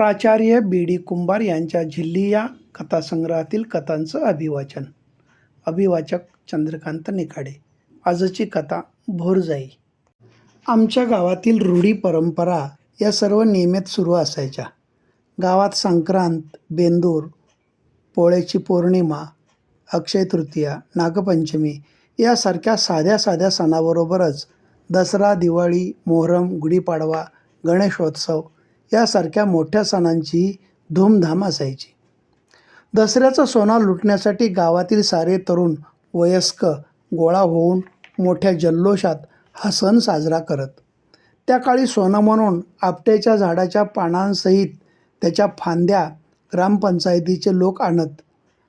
प्राचार्य बी डी कुंभार यांच्या झिल्ली या कथासंग्रहातील कथांचं अभिवाचन. अभिवाचक चंद्रकांत निखाडे. आजची कथा भोरजाई. आमच्या गावातील रूढी परंपरा या सर्व नियमित सुरू असायच्या. गावात संक्रांत बेंदूर पोळ्याची पौर्णिमा अक्षय तृतीया नागपंचमी यासारख्या साध्या साध्या सणाबरोबरच दसरा दिवाळी मोहरम गुढीपाडवा गणेशोत्सव यासारख्या मोठ्या सणांची धूमधाम असायची. दसऱ्याचा सोना लुटण्यासाठी गावातील सारे तरुण वयस्क गोळा होऊन मोठ्या जल्लोषात हा सण साजरा करत. त्या काळी सोनं म्हणून आपट्याच्या झाडाच्या पानांसहित त्याच्या फांद्या ग्रामपंचायतीचे लोक आणत.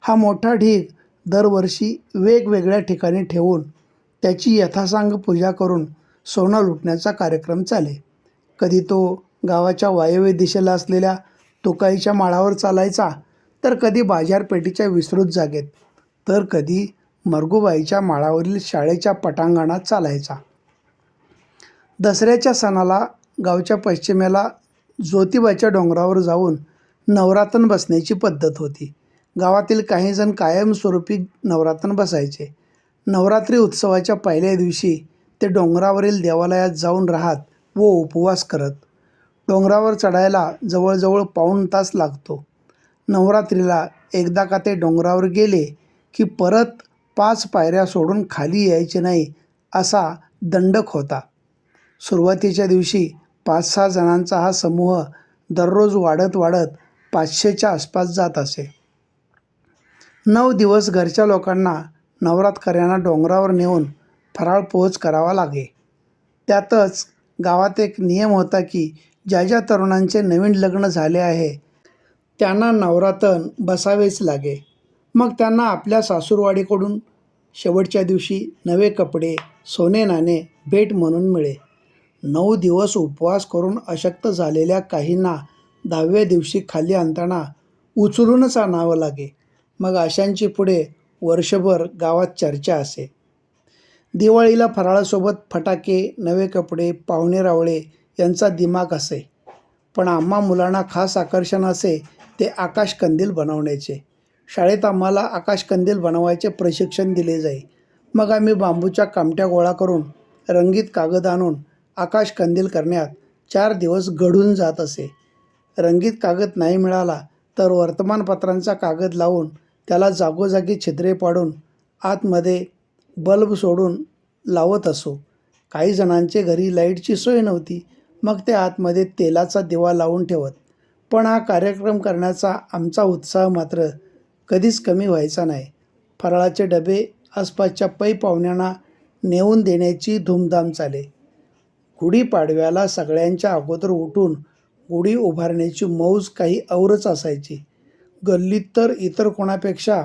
हा मोठा ढीग दरवर्षी वेगवेगळ्या ठिकाणी ठेवून त्याची यथासांग पूजा करून सोनं लुटण्याचा कार्यक्रम चाले. कधी तो गावाच्या वायव्य दिशेला असलेल्या तुकाईच्या माळावर चालायचा तर कधी बाजारपेठेच्या विस्तृत जागेत तर कधी मरगुबाईच्या माळावरील शाळेच्या पटांगणात चालायचा. दसऱ्याच्या सणाला गावच्या पश्चिमेला ज्योतिबाच्या डोंगरावर जाऊन नवरातन बसण्याची पद्धत होती. गावातील काहीजण कायमस्वरूपी नवरात्र बसायचे. नवरात्री उत्सवाच्या पहिल्या दिवशी ते डोंगरावरील देवालयात जाऊन राहत व उपवास करत डोंगरावर चढायला जवळजवळ पाऊण तास लागतो. नवरात्रीला एकदा का ते डोंगरावर गेले की परत पाच पायऱ्या सोडून खाली यायचे नाही असा दंडक होता. सुरुवातीच्या दिवशी पाच सहा जणांचा हा समूह दररोज वाढत वाढत पाचशेच्या आसपास जात असे. नऊ दिवस घरच्या लोकांना नवरात्रकऱ्यांना डोंगरावर नेऊन फराळ पोहोच करावा लागे. त्यातच गावात एक नियम होता की ज्या ज्या तरुणांचे नवीन लग्न झाले आहे त्यांना नवरातन बसावेच लागे. मग त्यांना आपल्या सासूरवाडीकडून शेवटच्या दिवशी नवे कपडे सोने नाणे भेट म्हणून मिळे. नऊ दिवस उपवास करून अशक्त झालेल्या काहींना दहाव्या दिवशी खाली आणताना उचलूनच आणावं लागे. मग अशांची पुढे वर्षभर गावात चर्चा असे. दिवाळीला फराळासोबत फटाके नवे कपडे पाहुणे रावळे यांचा दिमाग असे. पण आम्हा मुलांना खास आकर्षण असे ते आकाशकंदील बनवण्याचे. शाळेत आम्हाला आकाशकंदील बनवायचे प्रशिक्षण दिले जाई. मग आम्ही बांबूच्या कामट्या गोळा करून रंगीत कागद आणून आकाशकंदील करण्यात चार दिवस घडून जात असे. रंगीत कागद नाही मिळाला तर वर्तमानपत्रांचा कागद लावून त्याला जागोजागी छिद्रे पाडून आतमध्ये बल्ब सोडून लावत असो. काही जणांचे घरी लाईटची सोय नव्हती. मग ते आतमध्ये तेलाचा दिवा लावून ठेवत. पण हा कार्यक्रम करण्याचा आमचा उत्साह मात्र कधीच कमी व्हायचा नाही. फराळाचे डबे आसपासच्या पै पाहुण्यांना नेऊन देण्याची धूमधाम चाले. गुढीपाडव्याला सगळ्यांच्या अगोदर उठून गुढी उभारण्याची मौज काही औरच असायची. गल्लीत तर इतर कोणापेक्षा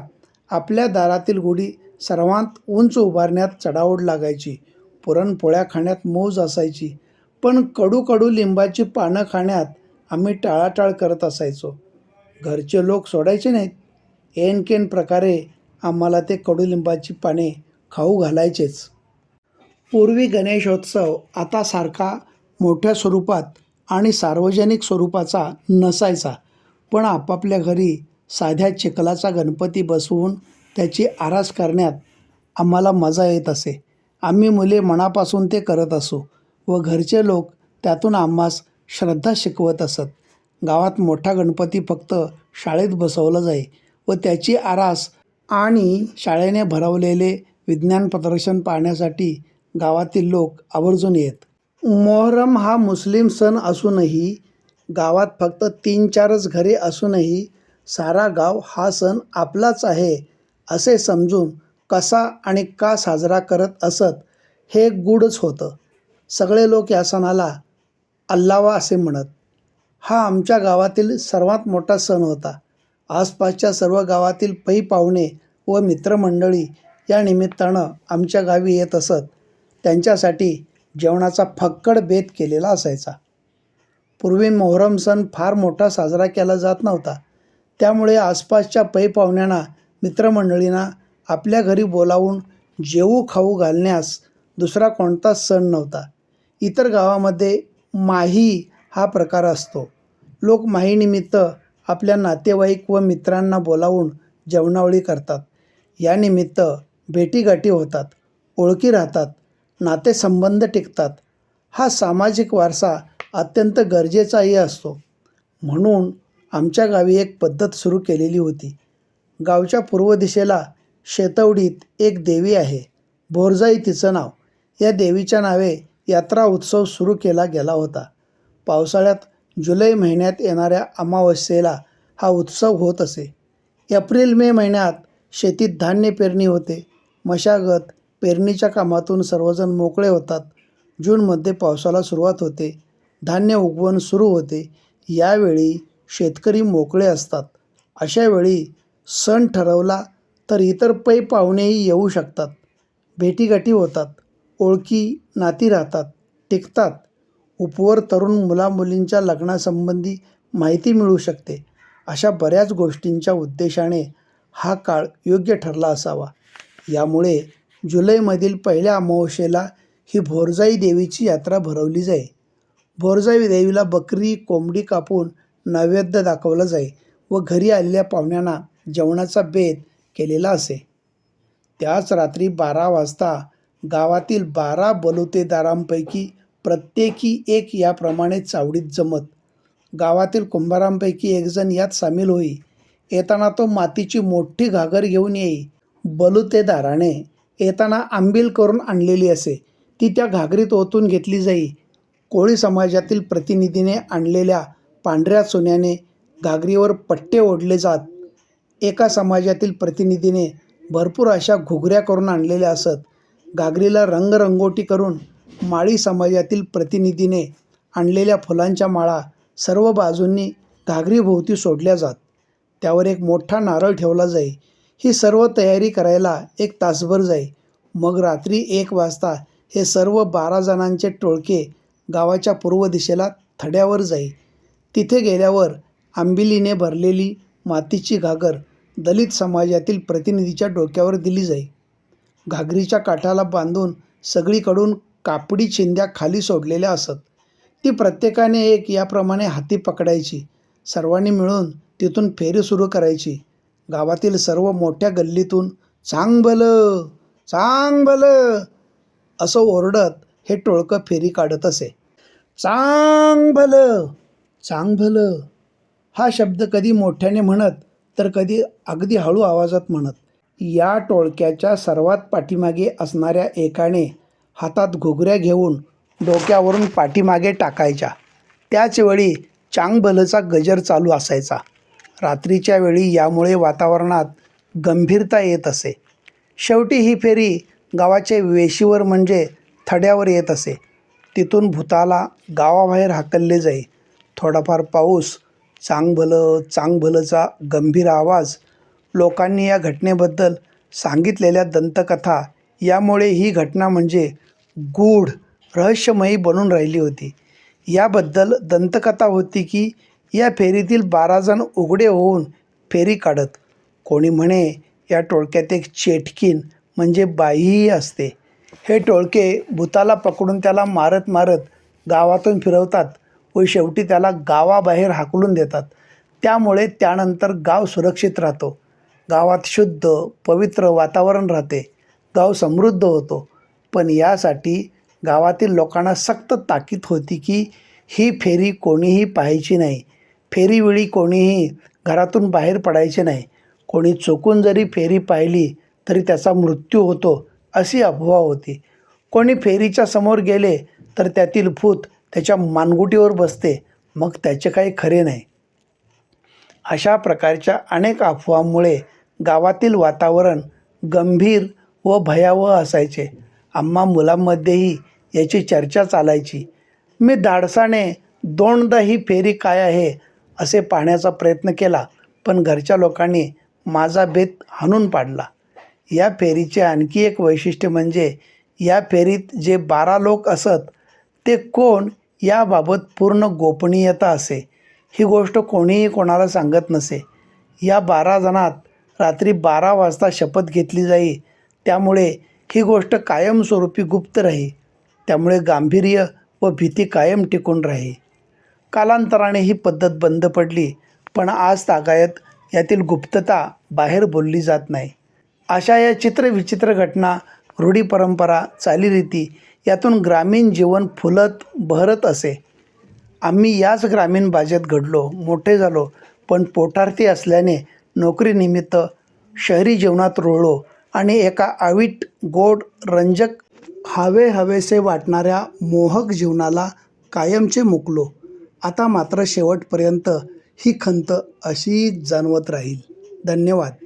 आपल्या दारातील गुढी सर्वांत उंच उभारण्यात चढाओढ लागायची. पुरणपोळ्या खाण्यात मौज असायची. पण कडू कडू लिंबाची पानं खाण्यात आम्ही टाळाटाळ करत असायचो. घरचे लोक सोडायचे नाहीत. एनकेन प्रकारे आम्हाला ते कडुलिंबाची पाने खाऊ घालायचेच. पूर्वी गणेशोत्सव आता सारखा मोठ्या स्वरूपात आणि सार्वजनिक स्वरूपाचा नसायचा. पण आपापल्या घरी साध्या चिखलाचा गणपती बसवून त्याची आरास करण्यात आम्हाला मजा येत असे. आम्ही मुले मनापासून ते करत असू. व घरचे लोक त्यातून आम्हास श्रद्धा शिकवत असत. गावात मोठा गणपती फक्त शाळेत बसवला जाई व त्याची आरास आणि शाळेने भरवलेले विज्ञान प्रदर्शन पाहण्यासाठी गावातील लोक आवर्जून येत. मोहरम हा मुस्लिम सण असूनही गावात फक्त तीन चारच घरे असूनही सारा गाव हा सण आपलाच आहे असे समजून कसा आणि का साजरा करत असत हे गूढच होतं. सगळे लोक या सणाला अल्लावा असे म्हणत. हा आमच्या गावातील सर्वात मोठा सण होता. आसपासच्या सर्व गावातील पै पाहुणे व मित्रमंडळी या निमित्तानं आमच्या गावी येत असत. त्यांच्यासाठी जेवणाचा फक्कड बेत केलेला असायचा. पूर्वी मोहरम सण फार मोठा साजरा केला जात नव्हता. त्यामुळे आसपासच्या पै पाहुण्यांना मित्रमंडळींना आपल्या घरी बोलावून जेवू खाऊ घालण्यास दुसरा कोणताच सण नव्हता. इतर गावामध्ये माही हा प्रकार असतो. लोक माहीनिमित्त आपल्या नातेवाईक व मित्रांना बोलावून जेवणावळी करतात. यानिमित्त भेटीगाठी होतात ओळखी राहतात नातेसंबंध टिकतात. हा सामाजिक वारसा अत्यंत गरजेचाही असतो. म्हणून आमच्या गावी एक पद्धत सुरू केलेली होती. गावच्या पूर्व दिशेला शेतवडीत एक देवी आहे. बोरजाई तिचं नाव. या देवीच्या नावे यात्रा उत्सव सुरू केला गेला होता. पावसाळ्यात जुलै महिन्यात येणाऱ्या अमावस्येला हा उत्सव होत असे. एप्रिल मे महिन्यात शेतीत धान्य पेरणी होते. मशागत पेरणीच्या कामातून सर्वजण मोकळे होतात. जूनमध्ये पावसाला सुरुवात होते. धान्य उगवण सुरू होते. यावेळी शेतकरी मोकळे असतात. अशावेळी सण ठरवला तर इतर पै पाहुणेही येऊ शकतात. भेटीगाठी होतात. ओळखी नाती राहतात टिकतात. उपवर तरुण मुलामुलींच्या लग्नासंबंधी माहिती मिळू शकते. अशा बऱ्याच गोष्टींच्या उद्देशाने हा काळ योग्य ठरला असावा. यामुळे जुलैमधील पहिल्या अमावस्येला ही भोरजाई देवीची यात्रा भरवली जाई. भोरजाई देवीला बकरी कोंबडी कापून नैवेद्य दाखवलं जाई व घरी आलेल्या पाहुण्यांना जेवणाचा बेत केलेला असे. त्याच रात्री बारा वाजता गावातील बारा बलुतेदारांपैकी प्रत्येकी एक याप्रमाणे चावडीत जमत. गावातील कुंभारांपैकी एकजण यात सामील होई. येताना तो मातीची मोठी घागर घेऊन येई. बलुतेदाराने येताना आंबील करून आणलेली असे. ती त्या घागरीत ओतून घेतली जाई. कोळी समाजातील प्रतिनिधीने आणलेल्या पांढऱ्या सोन्याने घागरीवर पट्टे ओढले जात. एका समाजातील प्रतिनिधीने भरपूर अशा घुगऱ्या करून आणलेल्या असत. घागरीला रंगरंगोटी करून माळी समाजातील प्रतिनिधीने आणलेल्या फुलांच्या माळा सर्व बाजूंनी घागरीभोवती सोडल्या जात. त्यावर एक मोठा नारळ ठेवला जाई. ही सर्व तयारी करायला एक तासभर जाई. मग रात्री एक वाजता हे सर्व बारा जणांचे टोळके गावाच्या पूर्व दिशेला थड्यावर जाई. तिथे गेल्यावर आंबिलीने भरलेली मातीची घागर दलित समाजातील प्रतिनिधीच्या डोक्यावर दिली जाई. घागरीच्या काठाला बांधून सगळीकडून कापडी चिंध्या खाली सोडलेल्या असत. ती प्रत्येकाने एक याप्रमाणे हाती पकडायची. सर्वांनी मिळून तिथून फेरी सुरू करायची. गावातील सर्व मोठ्या गल्लीतून चांग भलं चांग भलं असं ओरडत हे टोळकं फेरी काढत असे. चांग भलं चांग भलं हा शब्द कधी मोठ्याने म्हणत तर कधी अगदी हळू आवाजात म्हणत. या टोळक्याच्या सर्वात पाठीमागे असणाऱ्या एकाने हातात घुगऱ्या घेऊन डोक्यावरून पाठीमागे टाकायच्या. त्याचवेळी चांगभलचा गजर चालू असायचा. रात्रीच्या वेळी यामुळे वातावरणात गंभीरता येत असे. शेवटी ही फेरी गावाचे वेशीवर म्हणजे थड्यावर येत असे. तिथून भूताला गावाबाहेर हाकलले जाई. थोडाफार पाऊस चांगभलं चांगभलचा गंभीर आवाज लोकांनी या घटनेबद्दल सांगितलेल्या दंतकथा यामुळे ही घटना म्हणजे गूढ रहस्यमयी बनून राहिली होती. याबद्दल दंतकथा होती की या फेरीतील बारा जण उघडे होऊन फेरी काढत. कोणी म्हणे या टोळक्यात एक चेटकीन म्हणजे बाईही असते. हे टोळके भूताला पकडून त्याला मारत मारत गावातून फिरवतात व शेवटी त्याला गावाबाहेर हाकलून देतात. त्यामुळे त्यानंतर गाव सुरक्षित राहतो. गावात शुद्ध पवित्र वातावरण राहते. गाव समृद्ध होतो. पण यासाठी गावातील लोकांना सक्त ताकीद होती की ही फेरी कोणीही पाहायची नाही. फेरीवेळी कोणीही घरातून बाहेर पडायचे नाही. कोणी चुकून जरी फेरी पाहिली तरी त्याचा मृत्यू होतो अशी अफवा होती. कोणी फेरीच्या समोर गेले तर त्यातील भूत त्याच्या मानगुटीवर बसते. मग त्याचे काही खरे नाही. अशा प्रकारच्या अनेक अफवांमुळे गावातील वातावरण गंभीर व भयावह असायचे. आम्हा मुलांमध्येही याची चर्चा चालायची. मी धाडसाने दोनदा ही फेरी काय आहे? असे पाहण्याचा प्रयत्न केला पण घरच्या लोकांनी माझा बेत हाणून पाडला. या फेरीचे आणखी एक वैशिष्ट्य म्हणजे या फेरीत जे बारा लोक असत ते कोण याबाबत पूर्ण गोपनीयता असे. ही गोष्ट कोणीही कोणाला सांगत नसे. या बारा जणात रात्री बारा वाजता शपथ घेतली जाई. त्यामुळे ही गोष्ट कायमस्वरूपी गुप्त राही. त्यामुळे गांभीर्य व भीती कायम टिकून राही. कालांतराने ही पद्धत बंद पडली पण आज तागायत यातील गुप्तता बाहेर बोलली जात नाही. अशा या चित्रविचित्र घटना रूढी परंपरा चालीरीती यातून ग्रामीण जीवन फुलत बहरत असे. आम्ही याच ग्रामीण बाजेत घडलो मोठे झालो पण पोटार्थी असल्याने नोकरीनिमित्त शहरी जीवनात रुळलो आणि एका आवीट गोड रंजक हवे हवेसे वाटणाऱ्या मोहक जीवनाला कायमचे मुकलो. आता मात्र शेवटपर्यंत ही खंत अशीच जाणवत राहील. धन्यवाद.